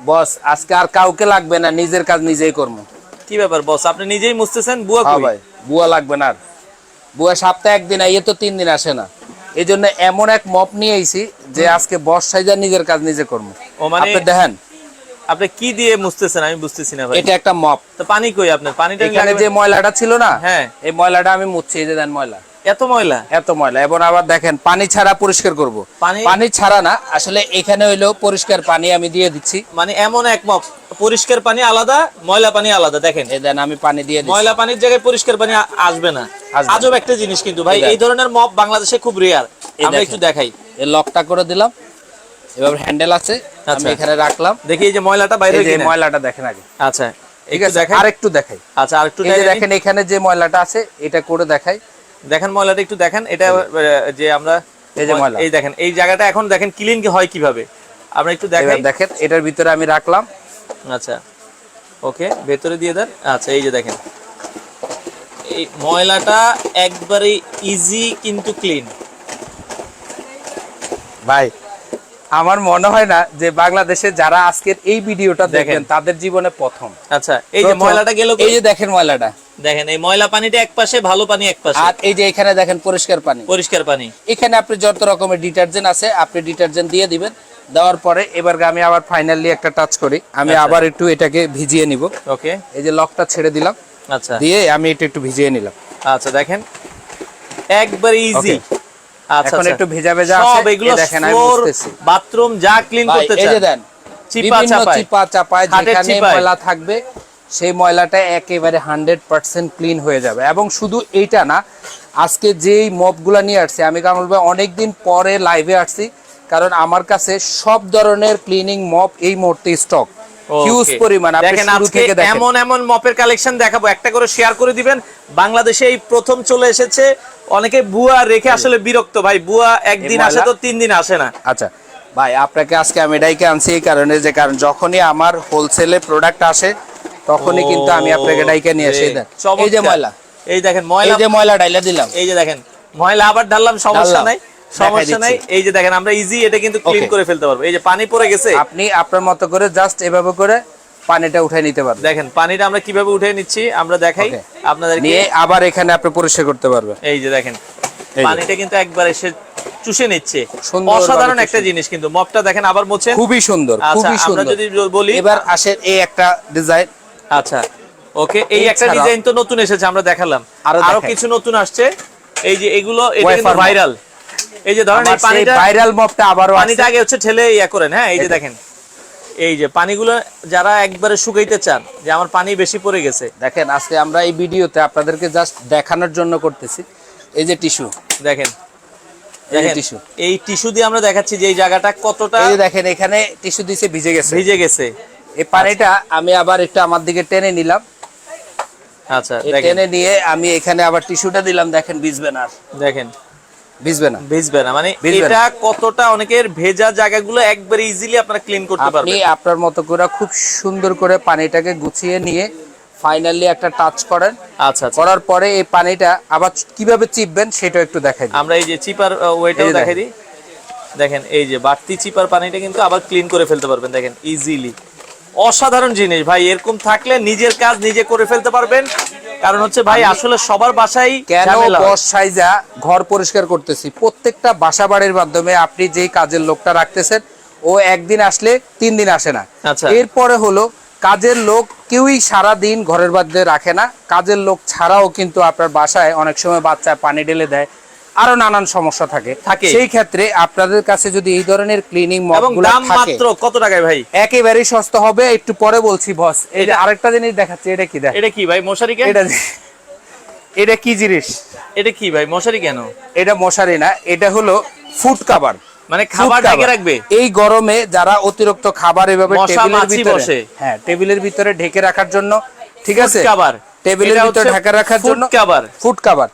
বস আজকে আর কাউকে লাগবে না নিজের কাজ নিজেই করব। কি ব্যাপার বস? আপনি নিজেই মুছতেছেন বুয়া হ্যাঁ কই? ভাই বুয়া লাগবে না আর। বুয়া সপ্তাহে একদিন আইয়ে তো তিন দিন আসে না। এই জন্য এমন এক মপ নিয়ে আইছি যে আজকে বস সাইজা নিজের কাজ নিজে করব। ও মানে আপনি দেখেন। আপনি কি দিয়ে মুছতেছেন? আমি বুঝতেছি না ভাই। এটা একটা মপ। তো পানি কই আপনার? পানিটা এখানে যে ময়লাটা ছিল না হ্যাঁ। এই ময়লাটা আমি মুছছি এই যে দেন ময়লা। এত ময়লা? এত ময়লা। এবং আবার দেখেন পানি ছাড়া পরিষ্কার করব। পানি- পানি ছাড়া না আসলে এখানে হইল পরিষ্কার পানি আমি দিয়ে দিচ্ছি। মানে এমন এক মগ পরিষ্কার পানি আলাদা ময়লা পানি আলাদা। দেখেন এই দেন আমি পানি দিয়ে ময়লা পানির জায়গায় পরিষ্কার পানি আসবে না। আজব একটা জিনিস কিন্তু ভাই এই ধরনের মপ বাংলাদেশে খুব রেয়ার আমরা একটু দেখাই। এই লকটা করে দিলাম। এবার হ্যান্ডেল আছে আমি আচ্ছা। এখানে রাখলাম। দেখি এই যে ময়লাটা বাইরে এই ময়লাটা দেখেন আগে। আচ্ছা ঠিক একটু আছে দেখাই। দেখাই। আচ্ছা আর একটু এই যে দেখাই। দেখেন এখানে যে ময়লাটা আছে এটা করে দেখাই। দেখেন ময়লাটা একটু দেখেন এটা যে। আমরা এই যে ময়লা। এই দেখেন এই জায়গাটা এখন দেখেন ক্লিন কি হয় কীভাবে? আমরা একটু দেখাই। দেখেন এটার ভিতরে আমি রাখলাম। আচ্ছা ওকে ভেতরে দিয়ে দেন। আচ্ছা এই যে দেখেন। এই ময়লাটা একবারে ইজি কিন্তু ক্লিন ভাই আমার মনে হয় না যে বাংলাদেশে যারা আজকের এই ভিডিওটা দেখেন। দেখেন। তাদের জীবনে প্রথম। আচ্ছা এই যে ময়লাটা গেল এই যে দেখেন ময়লাটা। দেখেন এই ময়লা পানিটা এক পাশে ভালো পানি এক পাশে আর এই যে এখানে দেখেন পরিষ্কার পানি। পরিষ্কার পানি। এখানে আপনি যত রকমের ডিটারজেন্ট আছে আপনি ডিটারজেন্ট দিয়ে দিবেন। দেওয়ার পরে এবার আমি আবার ফাইনালি একটা টাচ করি। আমি আচ্ছা। আবার একটু এটাকে ভিজিয়ে নিব। ওকে। এই যে লকটা ছেড়ে দিলাম। আচ্ছা। দিয়ে আমি এটা একটু ভিজিয়ে নিলাম। আচ্ছা দেখেন। একবার ইজি আচ্ছা এখন আচ্ছা। একটু ভেজা ভেজা আছে। সব এগুলো দেখেন আমি বুঝতেছি। বাথরুম যা ক্লিন করতে এই যে দেন চিপা চাপায়। চিপা চাপায় যেখানে ময়লা থাকবে সেই ময়লাটা একেবারে হান্ড্রেড পার্সেন্ট ক্লিন হয়ে যাবে। এবং শুধু এইটা না আজকে যেই মপগুলা নিয়ে আসছে আমি কামল ভাই অনেকদিন পরে লাইভে আসছি কারণ আমার কাছে সব ধরনের ক্লিনিং মপ এই মুহূর্তে স্টক হিউজ পরিমাণ দেখেন আজকে এমন এমন মপের কালেকশন দেখাবো একটা করে শেয়ার করে দিবেন। বাংলাদেশে এই প্রথম চলে এসেছে অনেকে বুয়া রেখে আসলে বিরক্ত ভাই বুয়া একদিন আসে তো তিন দিন আসে না। আচ্ছা ভাই আপনাকে আজকে আমি এটাইকে আনছি এই কারণে যে কারণ যখনই আমার হোলসেলে প্রোডাক্ট আসে তখনই কিন্তু আমি আপনাকে ডাইকে নিয়ে আসি এই দেন। এই যে ময়লা। এই দেখেন ময়লা এই যে ময়লা ডাইলা দিলাম। এই যে দেখেন ময়লা আবার ঢাললাম সমস্যা নাই সমস্যা নাই। এই যে দেখেন আমরা ইজি এটা কিন্তু ক্লিন করে ফেলতে পারব। এই যে পানি পড়ে গেছে। আপনি আপনার মতো করে জাস্ট এভাবে করে পানিটা উঠে নিতে পারবেন। দেখেন পানিটা আমরা কীভাবে উঠে নিচ্ছি আমরা দেখাই। Okay. আপনাদেরকে নিয়ে আবার এখানে আপনি পরিষ্কার করতে পারবেন। এই যে দেখেন পানিটা কিন্তু একবার এসে চুষে নিচ্ছে। অসাধারণ একটা জিনিস কিন্তু। মপটা দেখেন আবার মোছেন। খুবই সুন্দর আচ্ছা খুবই আমরা সুন্দর। যদি বলি এবার আসেন এই একটা ডিজাইন আচ্ছা ওকে এই একটা ডিজাইন তো নতুন এসেছে আমরা দেখালাম। আরও কিছু নতুন আসছে। এই যে এগুলো এটা কিন্তু ভাইরাল এই যে ধরেন এই পানিটা ভাইরাল মপটা আবারও পানিটা আগে হচ্ছে ঠেলে ইয়া করেন হ্যাঁ এই যে দেখেন। এই যে পানিগুলো যারা একবারে শুকাইতে চান যে আমার পানি বেশি পড়ে গেছে। দেখেন আজকে আমরা এই ভিডিওতে আপনাদেরকে জাস্ট দেখানোর জন্য করতেছি। এই যে টিস্যু। দেখেন। এই টিস্যু। এই টিস্যু দিয়ে আমরা দেখাচ্ছি যে এই জায়গাটা কতটা এই দেখেন এখানে টিস্যু দিছে ভিজে গেছে। ভিজে গেছে। এই পানিটা আমি আবার একটু আমার দিকে টেনে নিলাম। আচ্ছা টেনে নিয়ে আমি এখানে আবার টিস্যুটা দিলাম দেখেন ভিজবে না দেখেন। ভিজবে না। ভিজবে না মানে এটা কতটা অনেকের ভেজা জায়গাগুলো একবারে ইজিলি আপনারা ক্লিন করতে আপনি আপনার মতো করে খুব সুন্দর করে পানিটাকে গুছিয়ে নিয়ে ফাইনালি একটা টাচ করেন। আচ্ছা আচ্ছা। করার পরে এই পানিটা আবার কীভাবে চিপবেন সেটা একটু দেখাই আমরা এই যে চিপার ওয়েটাও যে দেখাই দিই। দেখেন এই যে বাড়তি চিপার পানিটা কিন্তু আবার ক্লিন করে ফেলতে পারবেন দেখেন ইজিলি অসাধারণ জিনিস। ভাই এরকম থাকলে নিজের কাজ নিজে করে ফেলতে পারবেন। কারণ হচ্ছে ভাই আসলে সবার বাসায় কেন বস সাইজা ঘর পরিষ্কার করতেছি? প্রত্যেকটা বাসা বাড়ির মাধ্যমে আপনি যেই কাজের লোকটা রাখতেছেন ও একদিন আসলে তিন দিন আসে না। আচ্ছা। এরপরে হলো কাজের লোক কেউই সারা দিন ঘরের মধ্যে রাখে না। কাজের লোক ছাড়াও কিন্তু আপনার বাসায় অনেক সময় বাচ্চা পানি ঢেলে দেয় আরও নানান সমস্যা থাকে। থাকে। সেই ক্ষেত্রে আপনাদের কাছে যদি এই ধরনের ক্লিনিং মপগুলো দাম মাত্র কত টাকায় ভাই? একেবারেই সস্তা হবে। একটু পরে বলছি বস এটা আরেকটা জিনিস দেখাচ্ছি এটা কি দেখ? এটা কি ভাই মশারি কেন? এটা এটা কি জিনিস? এটা কি ভাই মশারি কেন? এটা মশারি না এটা হলো ফুড কাভার মানে খাবার ঢেকে রাখবে? এই গরমে যারা অতিরিক্ত খাবার এভাবে টেবিলের ভিতরে বসে। হ্যাঁ টেবিলের ভিতরে ঢেকে রাখার জন্য ঠিক আছে? কাবার টেবিলের ভিতরে ঢাকা রাখার জন্য কাবার ফুড কাভার।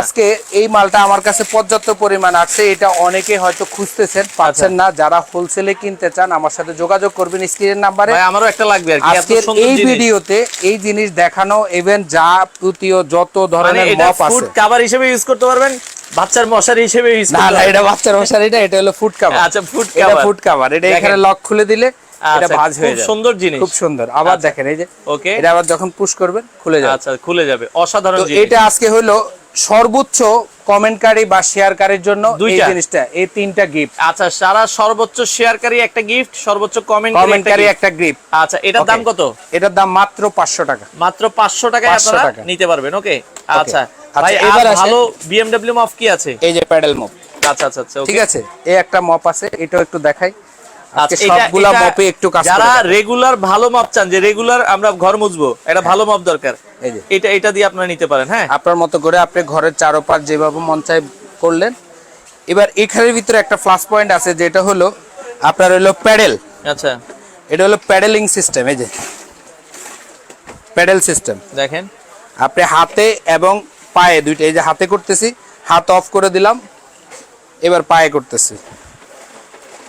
আজকে এই মালটা আমার কাছে পর্যাপ্ত পরিমাণ আছে এটা অনেকে হয়তো খুঁজতেছেন পাচ্ছেন আচ্ছা। না। যারা হোলসেলে কিনতে চান আমার সাথে যোগাযোগ করবেন স্ক্রিনের নাম্বারে। আমারও একটা লাগবে আজকের এই ভিডিওতে এই জিনিস দেখানো ইভেন যা প্রতীয় যত মানে ধরনের মপ ফুড আছে। কাভার হিসেবে ইউজ করতে পারবেন বাচ্চার মশারি হিসেবে ইউজ না না এটা বাচ্চার মশারিটা এটা হলো ফুড কাভার আচ্ছা ফুড এটা ফুড কাভার এটা এখানে লক খুলে দিলে এটা আচ্ছা, ভাঁজ হয়ে যাবে। সুন্দর জিনিস। খুব সুন্দর। আবার আচ্ছা। দেখেন এই যে ওকে এটা আবার যখন পুশ করবেন খুলে যাবে। আচ্ছা খুলে যাবে। অসাধারণ তো জিনিস। এটা আজকে হলো সর্বোচ্চ কমেন্টকারী বা শেয়ারকারীর জন্য এই। জিনিসটা এই তিনটা গিফট আচ্ছা সারা সর্বোচ্চ শেয়ারকারী একটা গিফট সর্বোচ্চ কমেন্ট কমেন্টকারী একটা গিফট আচ্ছা এটার দাম কত? এটার দাম মাত্র পাঁচশো টাকা। মাত্র পাঁচশো টাকায় 500 আপনারা টাকা। নিতে পারবেন ওকে আচ্ছা আচ্ছা, ভাই এবার ভালো বিএমডব্লিউ মফ কি আছে? এই যে প্যাডেল মপ আচ্ছা আচ্ছা আচ্ছা ঠিক আছে এই একটা মপ আছে এটাও একটু দেখাই। আজকে আচ্ছা, এটা- সবগুলা এটা মপে একটু কাজ যারা রেগুলার ভালো মপ চান যে রেগুলার আমরা ঘর মুছবো এটা ভালো মপ দরকার। এটা এটা দিয়ে আপনারা নিতে পারেন হ্যাঁ? আপনার মতো করে আপনি ঘরের চারোপাশ যেভাবে মন চায় করলেন। এবার এখানের ভিতরে একটা প্লাস পয়েন্ট আছে যেটা হলো আপনার হলো প্যাডেল। আচ্ছা। এটা হলো প্যাডেলিং সিস্টেম এই যে। প্যাডেল সিস্টেম দেখেন। আপনি হাতে এবং পায়ে দুইটা এই যে হাতে করতেছি হাত অফ করে দিলাম এবার পায়ে করতেছি।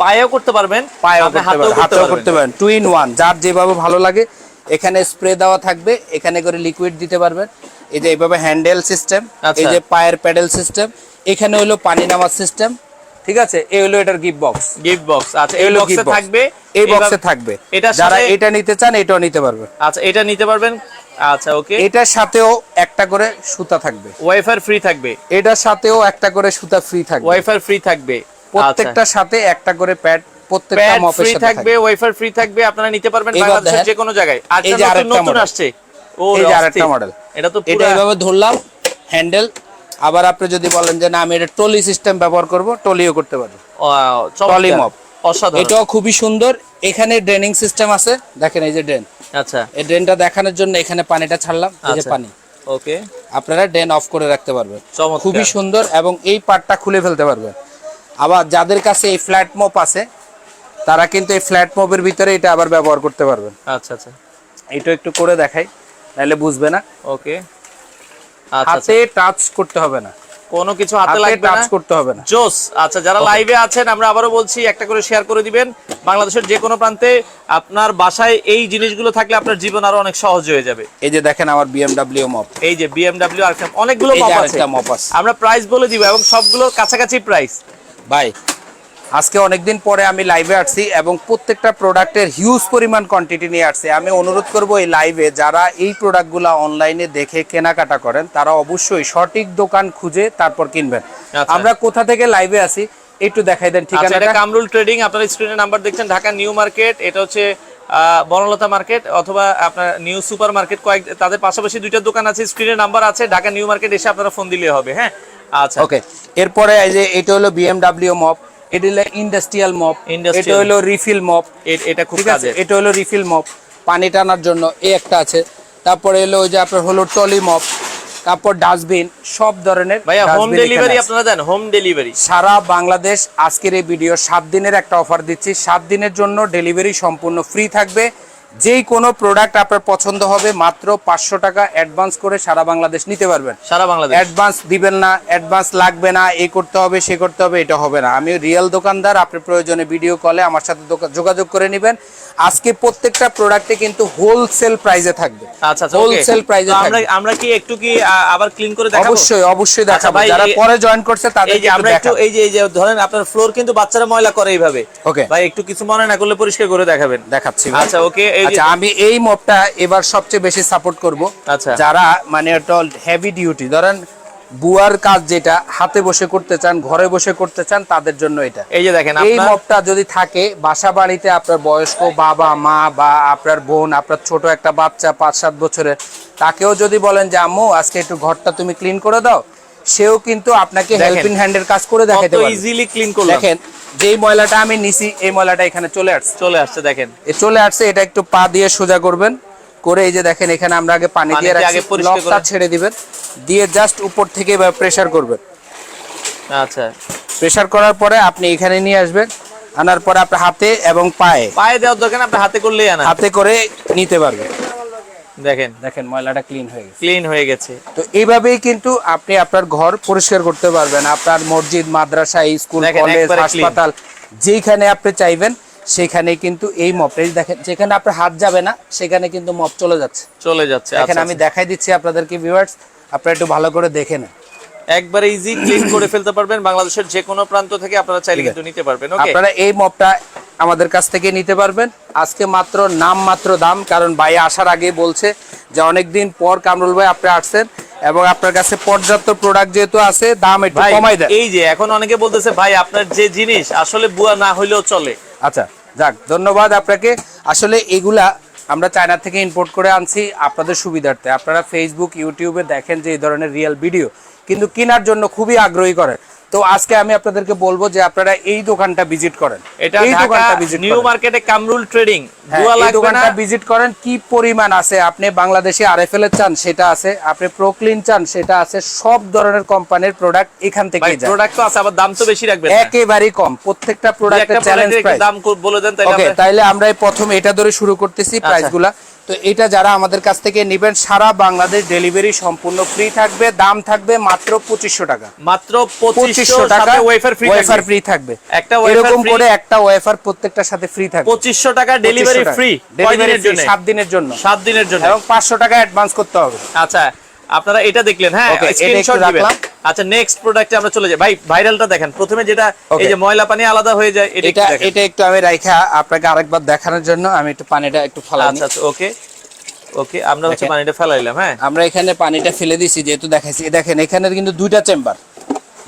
পায়েও করতে পারবেন পায়েও হাতেও করতে পারেন টু ইন ওয়ান যার যেভাবে ভালো লাগে এখানে স্প্রে দেওয়া থাকবে এখানে করে লিকুইড দিতে পারবেন। এই যে এইভাবে হ্যান্ডেল সিস্টেম আচ্ছা। এই যে পায়ের প্যাডেল সিস্টেম এখানে হলো পানি নামার সিস্টেম ঠিক আছে? এই হলো এটার গিফট বক্স গিফট বক্স আচ্ছা এই বক্সে থাকবে। এই বক্সে থাকবে। এটার যারা এটা নিতে চান এটাও নিতে পারবে আচ্ছা এটা নিতে পারবেন। আচ্ছা ওকে। এটার সাথেও একটা করে সুতা থাকবে। ওয়াইফাই ফ্রি থাকবে। এটার সাথেও একটা করে সুতা ফ্রি থাকবে। ওয়াইফাই ফ্রি থাকবে। আচ্ছা। প্রত্যেকটার সাথে একটা করে প্যাড প্রত্যেকটা মপের সাথে থাকবে ওয়াইফাই ফ্রি থাকবে আপনারা নিতে পারবেন বাংলাদেশের যে কোনো জায়গায়। আর এই যে নতুন আরেকটা নতুন আসছে। ও এই যে আরেকটা মডেল এটা তো এটা পুরো এইভাবে ধরলাম হ্যান্ডেল আবার আপনি যদি বলেন যে না আমি এটা টলি সিস্টেম ব্যবহার করব টলিও করতে পারব টলি মপ অসাধারণ। এটাও খুবই সুন্দর। এখানে ড্রেনিং সিস্টেম আছে। দেখেন এই যে ড্রেন আচ্ছা। এই ড্রেনটা দেখানোর জন্য এখানে পানিটা ছাড়লাম এই যে আচ্ছা। পানি। ওকে আপনারা ড্রেন অফ করে রাখতে পারবেন। খুবই সুন্দর এবং এই পার্টটা খুলে ফেলতে পারবেন। আবার যাদের কাছে এই ফ্ল্যাট মপ আছে তারা কিন্তু এই ফ্ল্যাট মপের ভিতরে এটা আবার ব্যবহার করতে পারবেন। আচ্ছা আচ্ছা। এটা একটু করে দেখাই নাহলে বুঝবে না। ওকে। আচ্ছা আচ্ছা। হাতে টাচ করতে হবে না। কোনো কিছু হাতে লাগবে টাচ করতে হবে না। জোস আচ্ছা যারা লাইভে আছেন আমরা আবারও বলছি একটা করে শেয়ার করে দিবেন। বাংলাদেশের যে কোনো প্রান্তে আপনার বাসায় এই জিনিসগুলো থাকলে আপনার জীবন আরও অনেক সহজ হয়ে যাবে। এই যে দেখেন আমার বিএমডব্লিউ মপ এই যে বিএমডব্লিউ আর অনেকগুলো মপ আছে। আমরা প্রাইস বলে দিব এবং সবগুলোর কাছাকাছি প্রাইস ভাই আজকে অনেকদিন পরে আমি লাইভে আসছি এবং প্রত্যেকটা প্রোডাক্টের হিউজ পরিমাণ কোয়ান্টিটি নিয়ে আসছি। আমি অনুরোধ করব এই লাইভে যারা এই প্রোডাক্টগুলো অনলাইনে দেখে কেনাকাটা করেন তারা অবশ্যই সঠিক দোকান খুঁজে তারপর কিনবেন। আচ্ছা। আমরা কোথা থেকে লাইভে আসি একটু দেখাই দেন আচ্ছা এটা ঠিকানাটা কামরুল ট্রেডিং আপনার স্ক্রিনে নাম্বার দেখছেন ঢাকা নিউ মার্কেট এটা হচ্ছে আহ, বনলতা মার্কেট অথবা আপনার নিউ সুপার মার্কেট কয়েক তাদের পাশাপাশি দুইটা দোকান আছে স্ক্রিনে নাম্বার আছে ঢাকা নিউ মার্কেট এসে আপনারা ফোন দিলে হবে হ্যাঁ? আচ্ছা। ওকে এরপরে এই যে এটা হলো বিএমডব্লিউ মপ এটা হলো ইন্ডাস্ট্রিয়াল মপ এটা হলো রিফিল মপ এটা খুব কাজের। এটা হলো রিফিল মপ পানি টানার জন্য এই একটা আছে। তারপরে এলো ওই যে আপনার হলো টলি মপ তারপর ডাস্টবিন সব ধরনের ভাইয়া হোম ডেলিভারি আপনারা দেন হোম ডেলিভারি সারা বাংলাদেশ আজকের এই ভিডিও সাত দিনের একটা অফার দিচ্ছি। সাত দিনের জন্য ডেলিভারি সম্পূর্ণ ফ্রি থাকবে। যেই কোনো প্রোডাক্ট আপনার পছন্দ হবে মাত্র পাঁচশো টাকা অ্যাডভান্স করে সারা বাংলাদেশ নিতে পারবেন। সারা বাংলাদেশ। অ্যাডভান্স দিবেন না অ্যাডভান্স লাগবে না এ করতে হবে সে করতে হবে এটা হবে না। আমি রিয়েল দোকানদার আপনি প্রয়োজনে ভিডিও কলে আমার সাথে যোগাযোগ করে নেবেন। আজকে প্রত্যেকটা প্রোডাক্টে কিন্তু হোলসেল প্রাইসে থাকবে। আচ্ছা আচ্ছা হোলসেল প্রাইসে আমরা আমরা কি একটু কি আবার ক্লিন করে দেখাবো? অবশ্যই অবশ্যই আচ্ছা দেখাবো। যারা পরে জয়েন করছে তাদের এই যে আমরা একটু এই যে এই যে ধরেন আপনার ফ্লোর কিন্তু বাচ্চারা ময়লা করে এইভাবে। ওকে ভাই একটু কিছু মনে না করলে পরিষ্কার করে দেখাবেন। দেখাচ্ছি। আচ্ছা ওকে এই যে আচ্ছা আমি এই মপটা এবার সবচেয়ে বেশি সাপোর্ট করব। আচ্ছা। যারা মানে হেভি ডিউটি ধরেন বুয়ার কাজ যেটা হাতে বসে করতে চান ঘরে বসে করতে চান তাদের জন্য এটা। এই যে দেখেন এই মপটা যদি থাকে বাসা বাড়িতে আপনার বয়স্ক বাবা মা বা আপনার বোন আপনার ছোট একটা বাচ্চা পাঁচ সাত বছরের তাকেও যদি বলেন যে আম্মু আজকে একটু ঘরটা তুমি ক্লিন করে দাও সেও কিন্তু আপনাকে। হেল্পিং হ্যান্ডের কাজ করে দেখাতে পারবে। ইজিলি ক্লিন করলাম। দেখেন যেই ময়লাটা আমি নিছি এই ময়লাটা এখানে চলে আসছে। চলে আসছে দেখেন। এ চলে আসছে এটা একটু পা দিয়ে সোজা করবেন। করে এই যে দেখেন এখানে আমরা আগে পানি দিয়ে রাখছি লকটা ছেড়ে দিবেন দিয়ে জাস্ট উপর থেকে প্রেসার করবেন। আচ্ছা। প্রেসার করার পরে আপনি এখানে নিয়ে আসবেন আনার পরে আপনার হাতে এবং পায়ে। পায়ে দেওয়ার দরকার আপনি হাতে করলেই আনা হাতে করে নিতে পারবেন। দেখেন। দেখেন ময়লাটা ক্লিন হয়ে গেছে। ক্লিন হয়ে গেছে। তো এইভাবেই কিন্তু আপনি আপনার ঘর পরিষ্কার করতে পারবেন। আপনার মসজিদ মাদ্রাসা স্কুল কলেজ হাসপাতাল যেখানে আপনি চাইবেন সেখানে কিন্তু এই মপটা এই দেখেন যেখানে আপনার হাত যাবে না সেখানে কিন্তু মপ চলে যাচ্ছে। চলে যাচ্ছে দেখেন আচ্ছা আমি দেখাই দিচ্ছি আপনাদেরকে ভিউয়ার্স আপনারা একটু ভালো করে দেখে নেন। একবারে ইজি ক্লিন করে ফেলতে পারবেন বাংলাদেশের যে কোনো প্রান্ত থেকে আপনারা চাইলে কিন্তু নিতে পারবেন ওকে আপনারা এই মপটা আমাদের কাছ থেকে নিতে পারবেন। আজকে মাত্র নাম মাত্র দাম কারণ ভাই আসার আগে বলছে যে অনেকদিন পর কামরুল ভাই আপনি আসছেন এবং আপনার কাছে পর্যাপ্ত প্রোডাক্ট যেহেতু আছে দাম একটু কমাই দেন। এই যে এখন অনেকে বলতেছে ভাই আপনার যে জিনিস আসলে বুয়া না হইলেও চলে। আচ্ছা। যাক, ধন্যবাদ আপনাকে। আসলে এগুলা আমরা চায়না থেকে ইম্পোর্ট করে আনছি আপনাদের সুবিধার্থে। আপনারা ফেসবুক ইউটিউবে দেখেন যে এই ধরনের রিয়েল ভিডিও কিন্তু কেনার জন্য খুবই আগ্রহী করেন। তো আজকে আমি আপনাদেরকে বলব যে আপনারা এই দোকানটা ভিজিট করেন। এটা এই দোকানটা ভিজিট নিউ মার্কেটে কামরুল ট্রেডিং। হ্যাঁ, বুয়া এই দোকানটা ভিজিট করেন কি পরিমাণ আছে? আপনি বাংলাদেশে আরএফএল এর চান সেটা আছে। আপনি প্রোক্লিন চান সেটা আছে। সব ধরনের কোম্পানির প্রোডাক্ট এখান থেকে যায়। প্রোডাক্ট তো আছে আবার দাম তো বেশি রাখবেন না। একেবারেই কম। প্রত্যেকটা প্রোডাক্টের চ্যালেঞ্জ প্রাইস দাম বলে দেন তাহলে ওকে আমরা- প্রথম এটা ধরে শুরু করতেছি আচ্ছা। প্রাইসগুলা তো এটা যারা আমাদের কাছ থেকে নেবেন সারা বাংলাদেশ ডেলিভারি সম্পূর্ণ ফ্রি থাকবে দাম থাকবে মাত্র পঁচিশশো টাকা। মাত্র পঁচিশশো টাকা ওয়েফার ফ্রি ওয়েফার ফ্রি থাকবে। একটা এরকম করে একটা ওয়েফার প্রত্যেকটার সাথে ফ্রি থাকবে। পঁচিশশো টাকা ডেলিভারি 2500 ফ্রি ডেলিভারি ডেলিভারির জন্য? সাত দিনের জন্য। সাত দিনের জন্য। এবং পাঁচশো টাকা অ্যাডভান্স করতে হবে। আচ্ছা আপনারা এটা দেখলেন হ্যাঁ স্ক্রিনশট দিবেন। আচ্ছা নেক্সট প্রোডাক্টে আমরা চলে যাই। ভাই ভাইরালটা দেখেন প্রথমে যেটা এই যে ময়লা পানি আলাদা হয়ে যায় এটা এটা একটু আমি রাইখা আপনাকে আরেকবার দেখানোর জন্য আমি একটু পানিটা একটু ফালাই আচ্ছা আচ্ছা ওকে ওকে আমরা হচ্ছে পানিটা ফেলাইলাম হ্যাঁ। আমরা এখানে পানিটা ফেলে দিছি যেহেতু দেখাইছি। এই দেখেন এখানে কিন্তু দুইটা চেম্বার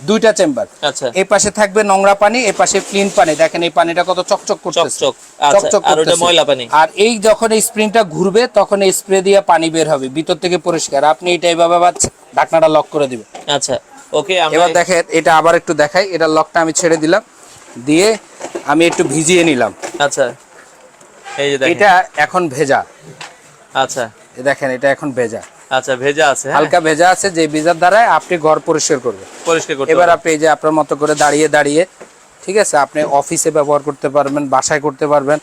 দুইটা চেম্বার। আচ্ছা। এই পাশে থাকবে নোংরা পানি এই পাশে ক্লিন পানি। দেখেন এই পানিটা কত চকচক করতেছে। চকচক। আচ্ছা, আর ওটা ময়লা পানি। আর এই যখন এই স্প্রিংটা ঘুরবে তখন এই স্প্রে দিয়ে পানি বের হবে ভিতর থেকে পরিষ্কার। আপনি এটা এইভাবে ঢাকনাটা লক করে দিবেন। আচ্ছা ওকে এবার দেখেন এটা আবার একটু দেখাই। এটা লকটা আমি ছেড়ে দিলাম। দিয়ে আমি একটু ভিজিয়ে নিলাম। আচ্ছা এই যে দেখেন। এটা এখন ভেজা। আচ্ছা। দেখেন এটা এখন ভেজা। আচ্ছা ভেজা আছে হ্যাঁ? হালকা ভেজা আছে যে ভেজার দ্বারা আপনি ঘর পরিষ্কার করবেন। পরিষ্কার করতে এবার আপনি এই যে আপনার মতো করে দাঁড়িয়ে দাঁড়িয়ে ঠিক আছে আপনি অফিসে ব্যবহার করতে পারবেন বাসায় করতে পারবেন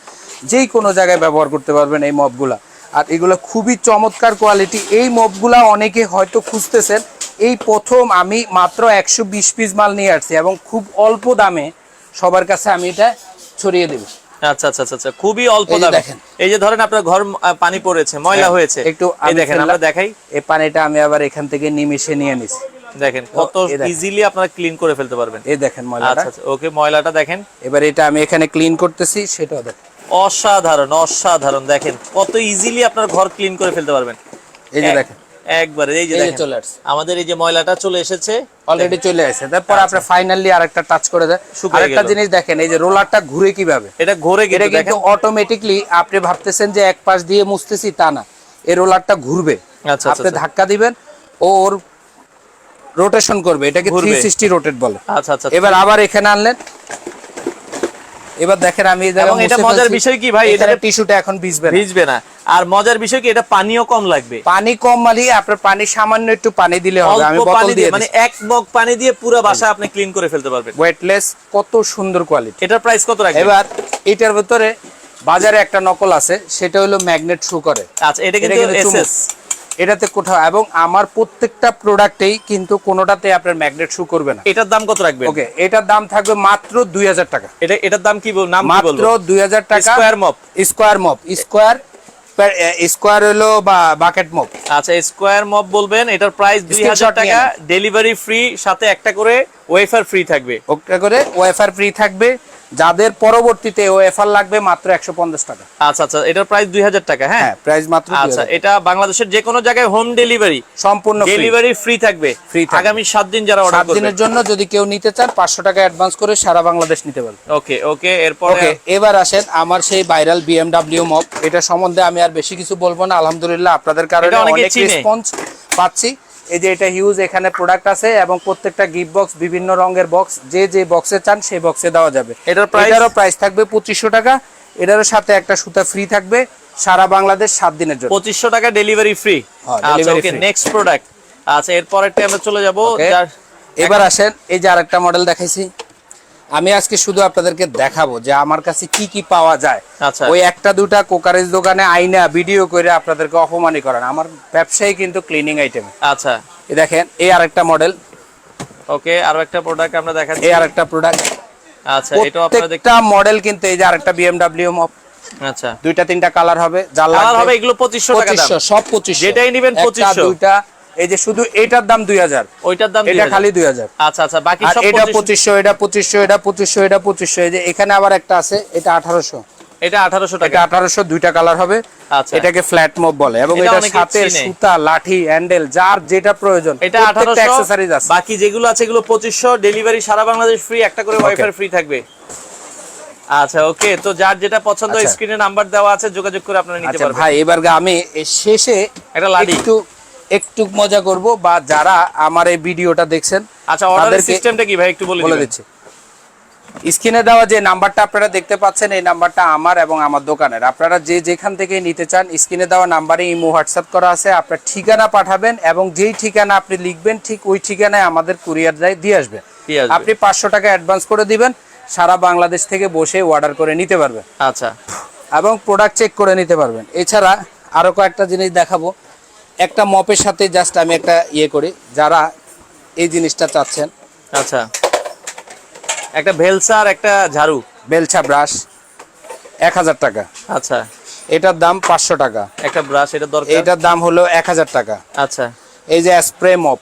যেই কোনো জায়গায় ব্যবহার করতে পারবেন এই মপগুলা। আর এগুলো খুবই চমৎকার কোয়ালিটি এই মপগুলা অনেকে হয়তো খুঁজতেছেন এই প্রথম আমি মাত্র একশো বিশ পিস মাল নিয়ে আসছি এবং খুব অল্প দামে সবার কাছে আমি এটা ছড়িয়ে দেবো। আচ্ছা আচ্ছা আচ্ছা, আচ্ছা। খুবই অল্প দামে। এই যে ধরেন আপনার ঘর পানি পড়েছে ময়লা হ্যাঁ, হয়েছে। একটু দেখেন আমরা দেখাই। এই পানিটা আমি আবার এখান থেকে নিমিশে নিয়ে নিছি। দেখেন কত ইজিলি আপনারা ক্লিন করে ফেলতে পারবেন। এই দেখেন ময়লাটা। আচ্ছা আচ্ছা ওকে ময়লাটা দেখেন। এবার এটা আমি এখানে ক্লিন করতেছি সেটাও দেখেন। অসাধারণ অসাধারণ। দেখেন কত ইজিলি আপনার ঘর ক্লিন করে ফেলতে পারবেন। এই যে দেখেন। একবারে এই যে দেখেন। আমাদের এই যে ময়লাটা চলে এসেছে। অলরেডি চলে আসছে। তারপর আপনি ফাইনালি আরেকটা টাচ করে দেন আচ্ছা। আরেকটা জিনিস দেখেন এই যে রোলারটা ঘুরে কীভাবে? এটা ঘুরে এটা কিন্তু অটোমেটিকলি আপনি ভাবতেছেন যে এক পাশ দিয়ে মুছতেছি তা না। এই রোলারটা ঘুরবে। আচ্ছা, আপনি আচ্ছা। ধাক্কা দিবেন ওর রোটেশন করবে। এটাকে ঘুরবে। থ্রি সিক্সটি রোটেট বলে। আচ্ছা আচ্ছা। এবার আবার এখানে আনলেন। এবার দেখেন আমি এবং এটা মজার বিষয় কি ভাই, এটাতে- টিস্যুটা এখন ভিজবে ভিজবে না। আর মজার বিষয় কি এটা পানিও কম লাগবে। পানি কম মালিয়ে আপনার পানি সামান্য একটু পানি দিলে হবে। আমি বোতল দিয়ে মানে এক মগ পানি দিয়ে পুরো বাসা আপনি ক্লিন করে ফেলতে পারবেন। ওয়েটলেস কত সুন্দর কোয়ালিটি এটার প্রাইস কত রাখবেন? এবার এটার ভিতরে বাজারে একটা নকল আছে সেটা হলো ম্যাগনেট শু করে। আচ্ছা এটা এটা কিন্তু এসএস এটাতে কোথাও এবং আমার প্রত্যেকটা প্রোডাক্টেই কিন্তু কোনোটাতে আপনার ম্যাগনেট শু করবে না। এটার দাম কত রাখবেন? ওকে এটার দাম থাকবে মাত্র দুই হাজার টাকা। এটা এটার দাম কি বল- নাম মাত্র দুই হাজার টাকা। Square mop square mop square square হলো বা বাকেট মপ আচ্ছা স্কোয়ার মপ বলবেন এটার প্রাইস দুই হাজার টাকা ডেলিভারি ফ্রি সাথে একটা করে ওয়েফার ফ্রি থাকবে। ওটা করে ওয়েফার ফ্রি থাকবে। যাদের পরবর্তীতে ওয়েফার লাগবে মাত্র একশো পঞ্চাশ টাকা। আচ্ছা আচ্ছা এটার প্রাইস দুই হাজার টাকা হ্যাঁ? হ্যাঁ প্রাইস মাত্র আচ্ছা এটা বাংলাদেশের যে কোনো জায়গায় হোম ডেলিভারি সম্পূর্ণ। ডেলিভারি ফ্রি থাকবে। আগামী সাত দিন যারা অর্ডার করবে দিনের জন্য যদি কেউ নিতে চান পাঁচশো টাকা অ্যাডভান্স করে সারা বাংলাদেশ নিতে পারবে। ওকে ওকে এরপরে ওকে এবার আসেন আমার সেই ভাইরাল বিএমডাব্লিউ মপ এটা সম্বন্ধে আমি আর বেশি কিছু বলব না আলহামদুলিল্লাহ। আপনাদের কারণে অনেক রেসপন্স পাচ্ছি। এই যে এটা হিউজ এখানে প্রোডাক্ট আছে এবং প্রত্যেকটা গিফট বক্স বিভিন্ন রঙের বক্স যে যে বক্সে চান সেই বক্সে দেওয়া যাবে। এটার প্রাইস এটারও প্রাইস থাকবে পঁচিশশো টাকা। এটারও সাথে একটা সুতা ফ্রি থাকবে সারা বাংলাদেশ সাত দিনের জন্য। পঁচিশশো টাকা delivery free okay next product আচ্ছা এরপরেরটা আমরা চলে যাব? এবার আসেন এই যে আরেকটা মডেল দেখাইছি। আমি আজকে শুধু আপনাদেরকে দেখাবো যে আমার কাছে কি কি পাওয়া যায়। আচ্ছা। ওই একটা দুটা কোকারেজ দোকানে আইনা ভিডিও করে আপনাদেরকে অপমানি করেন। আমার ব্যবসায়ী কিন্তু ক্লিনিং আইটেম আচ্ছা। দেখেন এই আরেকটা মডেল ওকে আরও একটা প্রোডাক্ট আমরা দেখাচ্ছি। এই আরেকটা প্রোডাক্ট আচ্ছা এটাও আপনারা দেখতে প্রত্যেকটা মডেল কিন্তু এই যে আরেকটা বিএমডব্লিউ মপ আচ্ছা। দুইটা তিনটা কালার হবে কালার লাগবে হবে এগুলো পঁচিশশো টাকা দাম। পঁচিশশো সব পঁচিশশো। যেটাই নিবেন একটা 2500 দুইটা এই যে শুধু এটার দাম দুই হাজার। ওইটার দাম এটা খালি দুই হাজার। আচ্ছা আচ্ছা বাকি এটা পঁচিশশো এটা পঁচিশশো এটা পঁচিশশো এটা পঁচিশশো এই যে এখানে আবার একটা আছে এটা আঠারোশো। এটা 1800 টাকা। এটা আঠারোশো দুইটা কালার হবে। আচ্ছা। এটাকে ফ্ল্যাট বলে এবং এটা এটা সাথে সুতা লাঠি হ্যান্ডেল যার যেটা প্রয়োজন এটা প্রত্যেকটা 1800 accessories আছে। বাকি যেগুলো আছে এগুলো 2500 ডেলিভারি সারা বাংলাদেশ ফ্রি একটা করে ওয়াইফাই ফ্রি থাকবে। আচ্ছা ওকে তো যার যেটা পছন্দ আচ্ছা। স্ক্রিনে নাম্বার দেওয়া আছে যোগাযোগ করে আপনারা নিতে আচ্ছা পারবেন। ভাই এবার আমি শেষে একটা লাডি। একটু একটু মজা করব বা যারা আমার এই ভিডিওটা দেখছেন আচ্ছা অর্ডারের সিস্টেমটা কি ভাই একটু বলে দিচ্ছি। স্ক্রিনে দেওয়া যে নাম্বারটা আপনারা দেখতে পাচ্ছেন এই নাম্বারটা আমার এবং আমার দোকানের। আপনারা যে যেখান থেকে নিতে চান স্ক্রিনে দেওয়া নাম্বারে ইমো হোয়াটসঅ্যাপ করা আছে আপনার ঠিকানা পাঠাবেন এবং যেই ঠিকানা আপনি লিখবেন ঠিক ওই ঠিকানায় আমাদের কুরিয়ার যায় দিয়ে আসবে দিয়ে আসবে। আপনি পাঁচশো টাকা অ্যাডভান্স করে দিবেন সারা বাংলাদেশ থেকে বসে অর্ডার করে নিতে পারবেন। আচ্ছা। এবং প্রোডাক্ট চেক করে নিতে পারবেন। এছাড়া আরও কয়েকটা জিনিস দেখাবো। একটা মপের সাথে জাস্ট আমি একটা ইয়ে করি যারা এই জিনিসটা চাচ্ছেন। আচ্ছা। একটা ভেলসা আর একটা ঝাড়ু। বেলছা ব্রাশ এক হাজার টাকা। আচ্ছা। এটার দাম পাঁচশো টাকা। একটা ব্রাশ এটা দরকার? এটার দাম হলো এক হাজার টাকা। আচ্ছা। এই যে স্প্রে মপ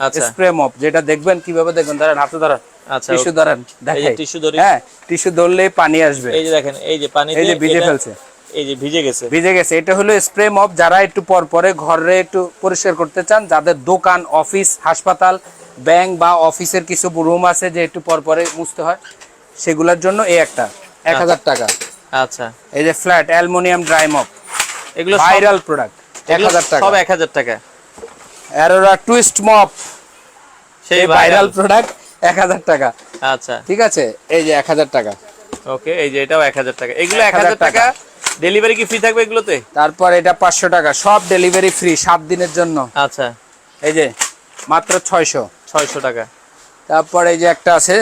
আচ্ছা। স্প্রে মপ যেটা দেখবেন কীভাবে দেখবেন ধরেন হাতে ধরেন আচ্ছা টিস্যু ধরেন দেখাই। tissue ধরি। হ্যাঁ টিস্যু ধরলেই পানি আসবে। এই যে দেখেন এই যে পানি এই যে ভিজে ফেলছে। এই যে ভিজে গেছে। ভিজে গেছে। এটা হলো স্প্রে মপ যারা একটু পর পরে ঘরে একটু পরিষ্কার করতে চান যাদের দোকান অফিস হাসপাতাল ব্যাংক বা অফিসের কিছু রুম আছে যে একটু পর পরে মুছতে হয় সেগুলোর জন্য এই একটা এক হাজার টাকা। আচ্ছা। এই যে ফ্ল্যাট অ্যালুমিনিয়াম ড্রাই মপ এগুলো ভাইরাল প্রোডাক্ট এক হাজার টাকা। সব এক হাজার টাকা। অ্যারোরা টুইস্ট মপ সেই ভাইরাল ভাইরাল প্রোডাক্ট এক হাজার টাকা। আচ্ছা। ঠিক আছে? এই যে এক হাজার টাকা। ওকে এই যে এটাও এক হাজার টাকা। এগুলো এক হাজার টাকা। ডেলিভারি কি ফ্রি থাকবে এগুলোতে? তারপর এটা পাঁচশো টাকা সব ডেলিভারি ফ্রি সাত দিনের জন্য। আচ্ছা। এই যে মাত্র ছয়শো। ছয়শো টাকা। তারপর এই যে একটা আছে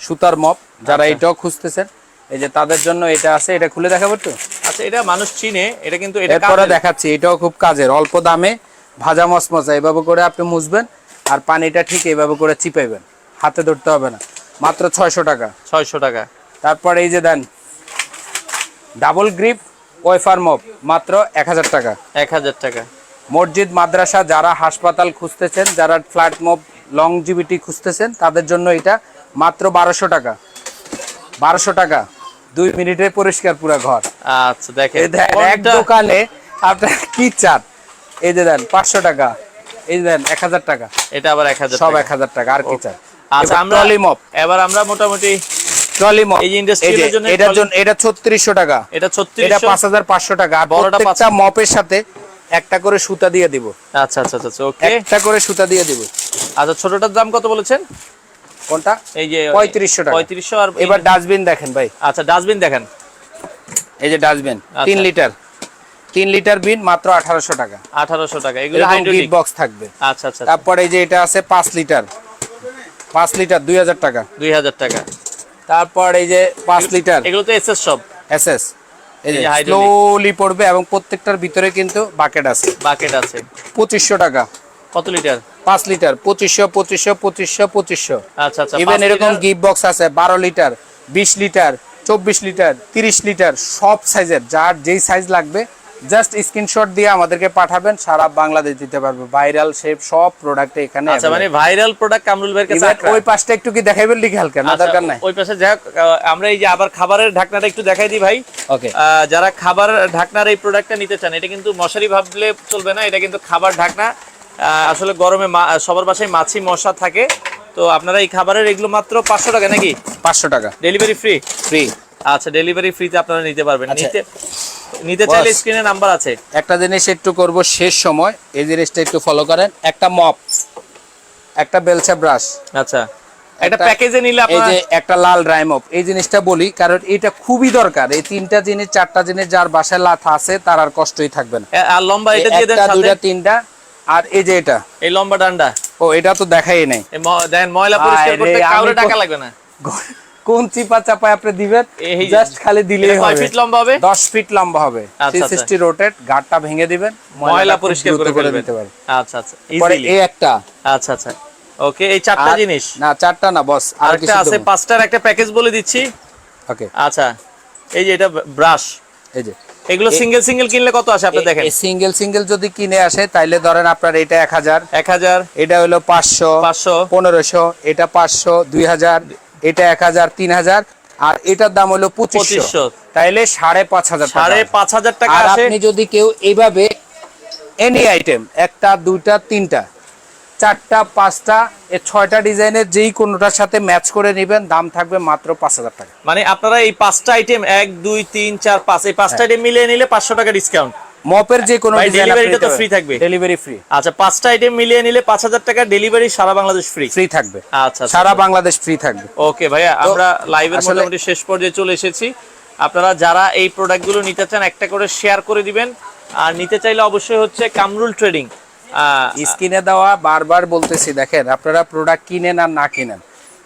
সুতার মপ যারা আচ্ছা। এটাও খুঁজতেছেন এই যে তাদের জন্য এটা আছে এটা খুলে দেখাবো একটু? আচ্ছা এটা মানুষ চিনে এটা কিন্তু এটা এরপরে কাজের। দেখাচ্ছি এটাও খুব কাজের অল্প দামে ভাজা মসমসা এইভাবে করে আপনি মুছবেন আর পানিটা ঠিক এইভাবে করে চিপাইবেন হাতে ধরতে হবে না। মাত্র ছয়শো টাকা। ছয়শো টাকা। তারপর এই যে দেন ডাবল গ্রিপ ওয়েফার মপ মাত্র এক হাজার টাকা। এক হাজার টাকা। মসজিদ মাদ্রাসা যারা হাসপাতাল খুঁজতেছেন যারা ফ্ল্যাট মপ লংজিভিটি খুঁজতেছেন তাদের জন্য এটা মাত্র বারোশো টাকা। বারোশো টাকা। দুই মিনিটে পরিষ্কার পুরো ঘর। আচ্ছা দেখেন। এক দোকানে আপনার কি চান এই যে দেন পাঁচশো টাকা। এই যে দেন এক হাজার টাকা। এটা আবার এক হাজার সব এক হাজার টাকা। আর কি চান আচ্ছা আমরা মপ এবার আমরা মোটামুটি ট্রলি মপ এই যে জন্য এটার জন্য এটা ছত্রিশশো টাকা। এটা এটা ছত্রিশশো পাঁচ হাজার পাঁচশো টাকা। আর প্রত্যেকটা মপের সাথে একটা করে সুতা দিয়ে দিব। আচ্ছা আচ্ছা আচ্ছা ওকে। একটা করে সুতা দিয়ে দিব। আচ্ছা ছোটটার দাম কত বলেছেন? কোনটা? এই যে পঁয়ত্রিশশো টাকা। পঁয়ত্রিশশো আর এবার ডাস্টবিন দেখেন ভাই। আচ্ছা ডাস্টবিন দেখেন। এই যে ডাস্টবিন আচ্ছা। তিন লিটার তিন লিটার বিন মাত্র আঠারোশো টাকা। আঠারোশো টাকা এগুলো হাইড্রোলিক বক্স থাকবে। আচ্ছা আচ্ছা তারপরে এই যে এটা আছে পাঁচ লিটার পাঁচ লিটার দুই হাজার টাকা। দুই হাজার টাকা। তারপর এই যে পাঁচ লিটার। এগুলো তো এসএস সব। এসএস এই যে যে স্লোলি পড়বে এবং প্রত্যেকটার ভিতরে কিন্তু বাকেট আছে। বাকেট আছে। পঁচিশশো টাকা। কত লিটার? পাঁচ লিটার। পঁচিশশো পঁচিশশো পঁচিশশো পঁচিশশো। আচ্ছা আচ্ছা ইভেন এরকম গিফট বক্স আছে বারো লিটার বিশ লিটার চব্বিশ লিটার তিরিশ লিটার সব সাইজের যার যেই সাইজ লাগবে জাস্ট স্ক্রিনশট দিয়ে আমাদেরকে পাঠাবেন সারা বাংলাদেশ দিতে পারবে। ভাইরাল শেপ সব প্রোডাক্ট এখানে আচ্ছা মানে ভাইরাল প্রোডাক্ট কামরুল ভাইয়ের কাছে। ওই পাশটা একটু কি দেখাইবেন লিখে হালকা না আচ্ছা, দরকার নাই? ওই পাশে আহ, আমরা এই যে আবার খাবারের ঢাকনাটা একটু দেখাই দিই ভাই। ওকে যারা খাবার ঢাকনার এই প্রোডাক্টটা নিতে চান এটা কিন্তু মশারি ভাবলে চলবে না এটা কিন্তু খাবার ঢাকনা। আসলে গরমে সবার বাসায় মাছি মশা থাকে তো আপনারা এই খাবারের এগুলো মাত্র পাঁচশো টাকা নাকি? পাঁচশো টাকা। ডেলিভারি ফ্রি ফ্রি আচ্ছা ডেলিভারি ফ্রিতে আপনারা নিতে পারবেন। আচ্ছা। নিতে নিতে চাইলে স্ক্রিনে নাম্বার আছে। একটা জিনিস একটু করব শেষ সময় এই জিনিসটা একটু ফলো করেন। একটা মপ একটা বেলচা ব্রাশ আচ্ছা। একটা একটা- প্যাকেজে নিলে এই যে একটা লাল রাইমপ এই জিনিসটা বলি কারণ এটা খুবই দরকার। এই তিনটা জিনিস চারটা জিনিস যার বাসায় লাথা আছে তার আর কষ্টই থাকবে না। আর লম্বা এটা দিয়ে দেন সাথে। দুইটা তিনটা আর এই যে এটা। এই লম্বা ডান্ডা। ও এটা তো দেখাই নাই। দেন ময়লা পরিষ্কার করতে কাউরে টাকা লাগবে না। কোন চিপা চাপায় আপনি দিবেন? জাস্ট খালি দিলেই কয় হবে। ফিট লম্বা হবে? 10 ফিট লম্বা হবে। আচ্ছা, 360 রোটেট গাটটা ভেঙে দিবেন ময়লা পরিষ্কার করে দিতে পারবে আচ্ছা আচ্ছা। পরে এই একটা। আচ্ছা আচ্ছা। ওকে এই চারটা জিনিস? না চারটা না বস আর কিছু আছে পাঁচটার একটা প্যাকেজ বলে দিচ্ছি। ওকে আচ্ছা এই যে এটা ব্রাশ এই যে। এগুলো সিঙ্গেল সিঙ্গেল কিনলে কত আসে আপনি দেখেন? সিঙ্গেল সিঙ্গেল যদি কিনে আসে তাইলে ধরেন আপনার এটা এক হাজার। এক হাজার। এটা হলো পাঁচশো পাঁচশো। পনেরোশো এটা পাঁচশো দুই হাজার এটা এক হাজার তিন হাজার আর এটার দাম হলো পঁচিশশো। 2500 তাইলে সাড়ে পাঁচ হাজার সাড়ে পাঁচ হাজার টাকা আর আপনি যদি কেউ এইভাবে এনি আইটেম একটা দুইটা তিনটা চারটা পাঁচটা এ ছয়টা ডিজাইনের যেই কোনোটার সাথে ম্যাচ করে নেবেন দাম থাকবে মাত্র পাঁচ হাজার টাকা। মানে আপনারা এই পাঁচটা আইটেম এক দুই তিন চার পাঁচ এই পাঁচটা আইটেম মিলিয়ে নিলে পাঁচশো টাকা ডিসকাউন্ট মপের যে কোনো ভাই, delivery টা তো free থাকবে? ডেলিভারি ফ্রি আচ্ছা পাঁচটা আইটেম মিলিয়ে নিলে পাঁচ হাজার টাকা ডেলিভারি সারা বাংলাদেশ ফ্রি ফ্রি থাকবে। আচ্ছা আচ্ছা। সারা বাংলাদেশ ফ্রি থাকবে। ওকে ভাইয়া আমরা লাইভের মোটামুটি শেষ পর্যায়ে চলে এসেছি। আপনারা যারা এই প্রোডাক্টগুলো নিতে চান একটা করে শেয়ার করে দিবেন। আর নিতে চাইলে অবশ্যই হচ্ছে কামরুল ট্রেডিং স্ক্রিনে দেওয়া বারবার বলতেছি দেখেন আপনারা প্রোডাক্ট কিনেন আর না কিনেন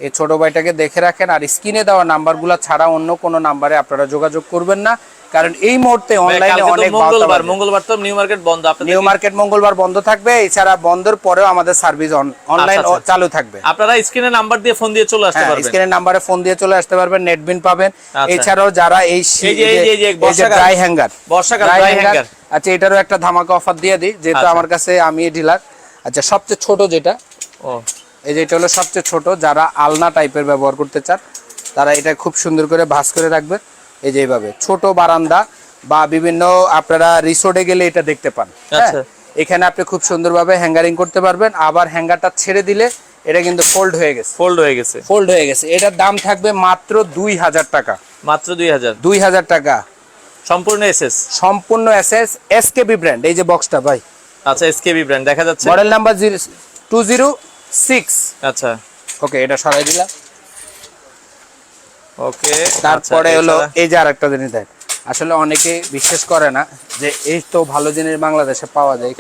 এই ছোট ভাইটাকে দেখে রাখেন। আর স্ক্রিনে দেওয়া নাম্বারগুলো ছাড়া অন্য কোনো নাম্বারে আপনারা যোগাযোগ করবেন না। কারণ এই মুহূর্তে অনলাইনে অনেক মঙ্গলবার মঙ্গলবার তো নিউ মার্কেট বন্ধ আপনাদের নিউ মার্কেট মঙ্গলবার বন্ধ থাকবে এছাড়া বন্ধের পরেও আমাদের সার্ভিস অনলাইন আচ্ছা, আচ্ছা। চালু থাকবে আপনারা স্ক্রিনে নাম্বার দিয়ে ফোন দিয়ে চলে আসতে পারবেন স্ক্রিনের নাম্বারে ফোন দিয়ে চলে আসতে পারবেন নেটবিন পাবেন আচ্ছা। এছাড়াও যারা এই এই যে- বর্ষাকাল। ড্রাই হ্যাঙ্গার বর্ষাকাল dry hanger। আচ্ছা এটারও একটা ধামাকা অফার দিয়ে দিই যেহেতু আচ্ছা। আমার কাছে আমি ডিলার আচ্ছা সবচেয়ে ছোট যেটা ও এই যে এটা হলো সবচেয়ে ছোট যারা আলনা টাইপের ব্যবহার করতে চান তারা এটা খুব সুন্দর করে ভাঁজ করে রাখবেন এই যে এইভাবে ছোট বারান্দা বা বিভিন্ন আপনারা রিসোর্টে গেলে এটা দেখতে পান। হ্যাঁ? আচ্ছা। এখানে আপনি খুব সুন্দরভাবে হ্যাঙ্গারিং করতে পারবেন আবার হ্যাঙ্গারটা ছেড়ে দিলে এটা কিন্তু ফোল্ড হয়ে গেছে। ফোল্ড হয়ে গেছে। ফোল্ড হয়ে গেছে। এটার দাম থাকবে মাত্র দুই হাজার টাকা। মাত্র দুই হাজার। দুই হাজার টাকা। সম্পূর্ণ এসএস? সম্পূর্ণ এসএস এসকেবি ব্র্যান্ড। এই যে বক্সটা ভাই। আচ্ছা এসকেবি ব্র্যান্ড। দেখা যাচ্ছে। Model number zero two zero six. আচ্ছা। ওকে এটা সরাই দিলাম। ওকে তারপরে হলো এই যে আরেকটা জিনিস দেখ আসলে অনেকে বিশ্বাস করে না যে এই তো ভালো জিনিস বাংলাদেশে পাওয়া যায়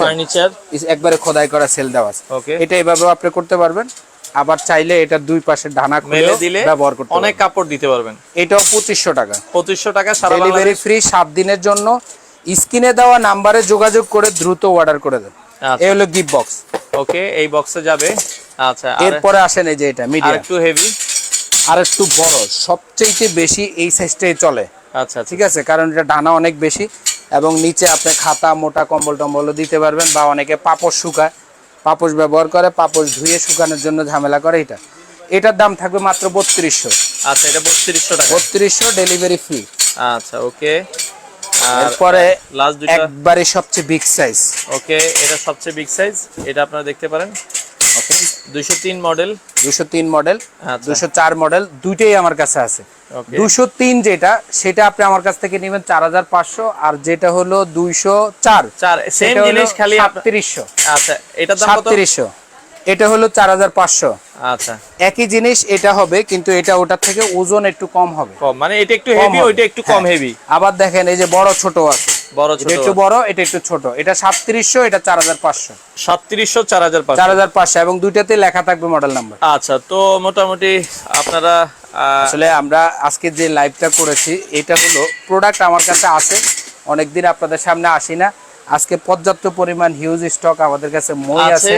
ফার্নিচার একবারে খোদাই করা সেল দেওয়া আছে। এটা এভাবে আপনি করতে পারবেন আবার চাইলে এটা দুই পাশে ঢানা খুলে দিলে ব্যবহার করতে অনেক কাপড় দিতে পারবেন। এটাও পঁচিশশো টাকা। পঁচিশশো টাকা সারা ডেলিভারি ফ্রি সাত দিনের জন্য। স্ক্রিনে দেওয়া নাম্বারে যোগাযোগ করে দ্রুত অর্ডার করে দেন। আচ্ছা। এই হলো গিফট বক্স ওকে এই বক্সে যাবে। আচ্ছা এরপরে আসেন এই যে এটা মিডিয়াম একটু হেভি আর একটু বড় সবচেয়ে বেশি এই সাইজটাই চলে। আচ্ছা আচ্ছা। ঠিক আছে? কারণ এটা ডানা অনেক বেশি এবং নিচে আপনি খাতা মোটা কম্বল টম্বলও দিতে পারবেন বা অনেকে পাপোশ শুকায়। পাপোশ ব্যবহার করে পাপোশ ধুয়ে শুকানোর জন্য ঝামেলা করে এটা। এটার দাম থাকবে মাত্র বত্রিশশো। আচ্ছা এটা বত্রিশশো টাকা। বত্রিশশো ডেলিভারি ফ্রি আচ্ছা ওকে। এরপরে লাস্ট একবারে সবচেয়ে বিগ সাইজ ওকে এটা সবচেয়ে বিগ সাইজ এটা আপনারা দেখতে পারেন। ওকে দুইশো তিন মডেল দুশো তিন মডেল আচ্ছা। দুশো চার মডেল দুইটাই আমার কাছে আছে। ওকে দুশো তিন যেটা সেটা আপনি আমার কাছ থেকে নেবেন চার হাজার পাঁচশো আর যেটা হলো দুইশো চার। চার সেম জিনিস খালি আপনার- সাতত্রিশশো। আচ্ছা এটার দাম কত? সাতত্রিশশো। এটা হলো চার হাজার পাঁচশো। আচ্ছা। একই জিনিস এটা হবে কিন্তু এটা ওটার থেকে ওজন একটু কম হবে। মানে এটা একটু হেভি। ওইটা একটু কম হ্যাঁ। হেভি আবার দেখেন এই যে বড় ছোট আছে। বড় এটা ছোট একটু বড় এটা একটু ছোট। এটা সাতত্রিশশো এটা চার হাজার পাঁচশো। সাতত্রিশশো চার হাজার পাঁচশো। চার হাজার পাঁচশো এবং দুইটাতে লেখা থাকবে মডেল নাম্বার আচ্ছা তো মোটামুটি আপনারা আসলে আমরা আজকে যে লাইভটা করেছি এটা হলো প্রোডাক্ট আমার কাছে আছে। অনেকদিন আপনাদের সামনে আসি না। আজকে পর্যাপ্ত পরিমাণ হিউজ স্টক আমাদের কাছে মই আছে। আছে।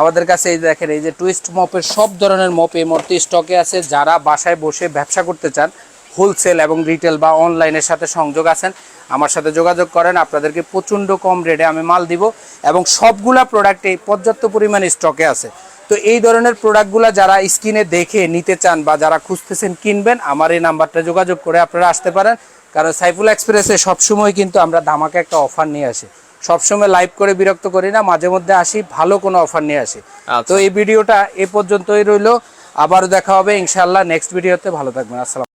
আমাদের কাছে এই দেখেন এই যে টুইস্ট মপের সব ধরনের মপ এই মুহূর্তে স্টকে আছে। যারা বাসায় বসে ব্যবসা করতে চান হোলসেল এবং রিটেল বা অনলাইনের সাথে সংযোগ আছেন আমার সাথে যোগাযোগ করেন আপনাদেরকে প্রচণ্ড কম রেটে আমি মাল দিব এবং সবগুলা প্রোডাক্ট পর্যাপ্ত পরিমাণ স্টকে আছে। তো এই ধরনের প্রোডাক্টগুলো যারা স্ক্রিনে দেখে নিতে চান বা যারা খুঁজতেছেন কিনবেন আমার এই নাম্বারটা যোগাযোগ করে আপনারা আসতে পারেন। কারণ সাইফুল এক্সপ্রেসে সবসময় কিন্তু আমরা ধামাকে একটা অফার নিয়ে আসি। সবসময় লাইভ করে বিরক্ত করি না মাঝে মধ্যে আসি ভালো কোনো অফার নিয়ে আসি। আচ্ছা। তো এই ভিডিওটা এ পর্যন্তই রইল আবারও দেখা হবে ইনশাল্লাহ নেক্সট ভিডিওতে ভালো থাকবেন আসসালাম